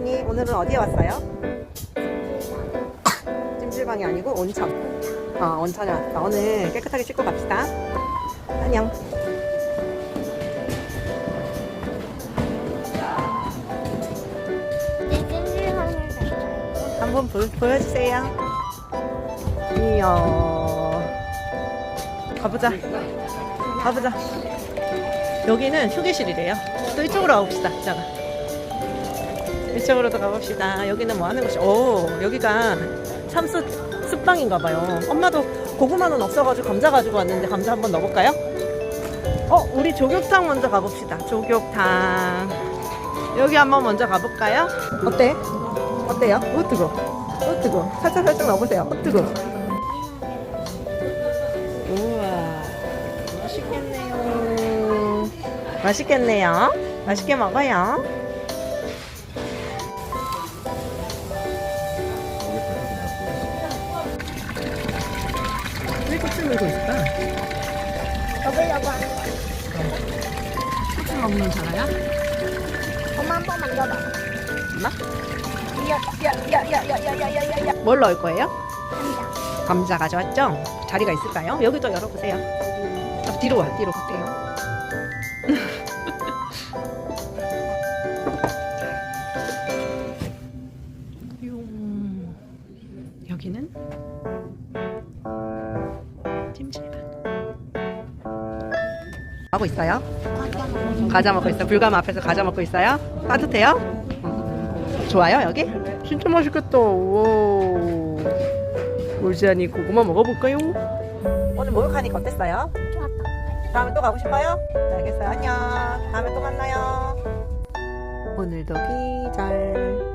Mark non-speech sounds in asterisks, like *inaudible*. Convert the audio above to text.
혜진이 오늘은 어디에 왔어요? 찜질방이 아니고 온천. 어, 온천에 왔어. 오늘 깨끗하게 씻고 갑시다. 안녕. 갔어요. 한번 보, 보여주세요. 이야. 가보자. 가보자. 여기는 휴게실이래요. 또 이쪽으로 가봅시다. 이따가. 이쪽으로도 가봅시다. 여기는 뭐 하는 곳이, 오, 여기가 참수 습방인가 봐요. 엄마도 고구마는 없어가지고 감자 가지고 왔는데 감자 한번 넣어볼까요? 어, 우리 조격탕 먼저 가봅시다. 조격탕. 여기 한번 먼저 가볼까요? 어때? 어때요? 오 뜨거. 오 뜨거. 살짝 살짝 넣어보세요. 오 뜨거. 우와, 맛있겠네요. 맛있겠네요. 맛있게 먹어요. 꽃을 물고 있을까? 먹으려고 하는 거야. 꽃을 먹는 사람이야? 엄마 한 번 만져봐. 엄마? 야야야야야야야야야. 뭘 넣을 거예요? 감자. 감자 가져왔죠? 자리가 있을까요? 여기도 열어보세요. 아, 뒤로 와, 뒤로 갈게요. 용. *laughs* 여기는 하고 있어요? 과자 먹고 있어. 불감 앞에서 과자 먹고 있어요? 따뜻해요? 좋아요 여기? 진짜 맛있겠다. 와. 울지안이 고구마 먹어볼까요? 오늘 목욕하니까 어땠어요? 좋았다. 다음에 또 가고 싶어요? 네, 알겠어요. 안녕. 다음에 또 만나요. 오늘도 기절.